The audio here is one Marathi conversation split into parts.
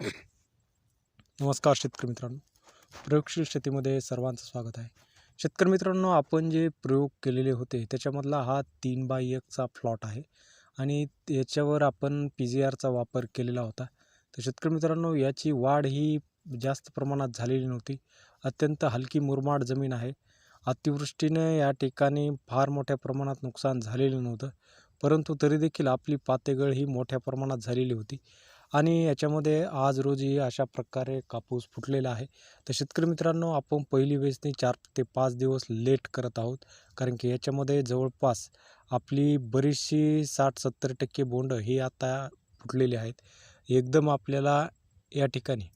नमस्कार शेतकरी मित्रांनो. प्रयोगशील शेतीमध्ये सर्वांचं स्वागत आहे. शेतकरी मित्रांनो आपण जे प्रयोग केलेले होते त्याच्यामधला हा तीन बाय एकचा प्लॉट आहे आणि याच्यावर आपण पी जी आरचा वापर केलेला होता. तर शेतकरी मित्रांनो याची वाढ ही जास्त प्रमाणात झालेली नव्हती. अत्यंत हलकी मुरमाड जमीन आहे. अतिवृष्टीने या ठिकाणी फार मोठ्या प्रमाणात नुकसान झालेलं नव्हतं. परंतु तरी देखील आपली पातेगळ ही मोठ्या प्रमाणात झालेली होती. आणि याच्यामध्ये आज रोजी अशा प्रकारे कापूस फुटलेला आहे. तर शेतकरी मित्रांनो आपण पहिली वेचणी चार ते पाच दिवस लेट करत आहोत. कारण की याच्यामध्ये जवळपास आपली बरीचशी साठ सत्तर टक्के बोंडं ही आता फुटलेली आहेत. एकदम आपल्याला या ठिकाणी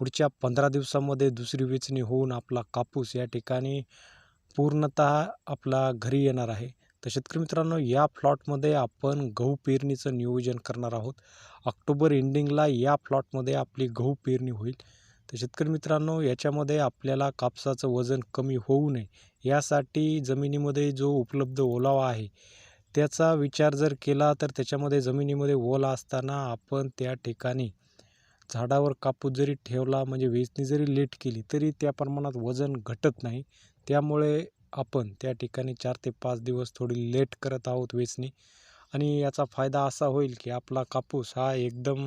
पुढच्या पंधरा दिवसामध्ये दुसरी वेचणी होऊन आपला कापूस या ठिकाणी पूर्णतः आपला घरी येणार आहे. तर शेतकरी मित्रांनो या प्लॉटमध्ये आपण गहू पेरणीचं नियोजन करणार आहोत. ऑक्टोबर एंडिंगला या प्लॉटमध्ये आपली गहू पेरणी होईल. तर शेतकरी मित्रांनो याच्यामध्ये आपल्याला कापसाचं वजन कमी होऊ नये यासाठी जमिनीमध्ये जो उपलब्ध ओलावा आहे त्याचा विचार जर केला तर त्याच्यामध्ये जमिनीमध्ये ओला असताना आपण त्या ठिकाणी झाडावर कापूस जरी ठेवला म्हणजे वेचणी जरी लेट केली तरी त्या प्रमाणात वजन घटत नाही. त्यामुळे आपण त्या ठिकाणी चार ते पाच दिवस थोडी लेट करत आहोत वेचणी. आणि याचा फायदा असा होईल की आपला कापूस हा एकदम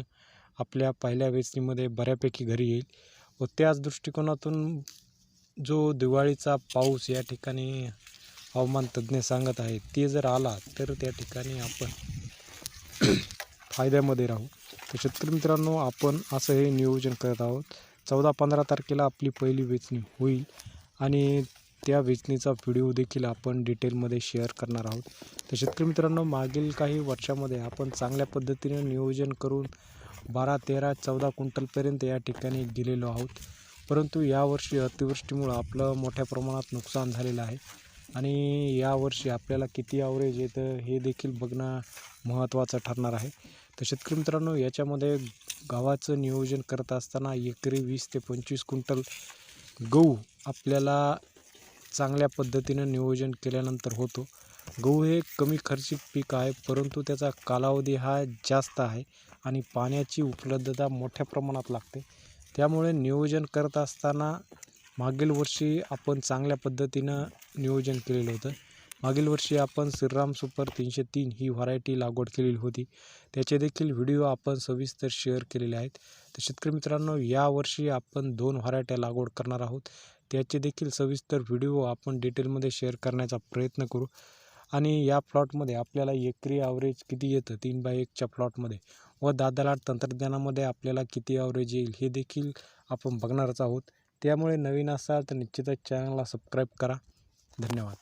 आपल्या पहिल्या वेचणीमध्ये बऱ्यापैकी घरी येईल व त्याच दृष्टिकोनातून जो दिवाळीचा पाऊस या ठिकाणी हवामान तज्ज्ञ सांगत आहे ते जर आला तर त्या ठिकाणी आपण फायद्यामध्ये राहू. तर शेतकरी मित्रांनो आपण असं हे नियोजन करत आहोत. चौदा पंधरा तारखेला आपली पहिली वेचणी होईल आणि त्या वेचणीचा व्हिडिओ देखील आपण डिटेलमध्ये शेअर करणार आहोत. तर शेतकरी मित्रांनो मागील काही वर्षामध्ये आपण चांगल्या पद्धतीने नियोजन करून बारा तेरा चौदा क्विंटलपर्यंत या ठिकाणी गेलेलो आहोत. परंतु यावर्षी अतिवृष्टीमुळं आपलं मोठ्या प्रमाणात नुकसान झालेलं आहे. आणि यावर्षी आपल्याला किती ॲव्हरेज येतं हे देखील बघणं महत्त्वाचं ठरणार आहे. तर शेतकरी मित्रांनो याच्यामध्ये गव्हाचं नियोजन करत असताना एकरी वीस ते पंचवीस क्विंटल गहू आपल्याला चांगल्या पद्धतीनं नियोजन केल्यानंतर होतो. गहू हे कमी खर्चिक पीक आहे परंतु त्याचा कालावधी हा जास्त आहे आणि पाण्याची उपलब्धता मोठ्या प्रमाणात लागते. त्यामुळे नियोजन करत असताना मागील वर्षी आपण चांगल्या पद्धतीनं नियोजन केलेलं होतं. मागील वर्षी आपण श्रीराम सुपर तीनशे तीन ही व्हरायटी लागवड केलेली होती. त्याचे देखील व्हिडिओ आपण सविस्तर शेअर केलेले आहेत. तर शेतकरी मित्रांनो यावर्षी आपण दोन व्हरायट्या लागवड करणार आहोत. त्याचे देखील सविस्तर व्हिडिओ आपण डिटेलमध्ये शेअर करण्याचा प्रयत्न करू. आणि या प्लॉटमध्ये आपल्याला एकरी ॲव्हरेज किती येतं? तीन बाय एकच्या प्लॉटमध्ये. व दादालाट तंत्रज्ञानामध्ये आपल्याला किती ॲव्हरेज येईल? हे देखील आपण बघणारच आहोत. त्यामुळे नवीन असाल तर निश्चितच चॅनलला सबस्क्राईब करा. धन्यवाद.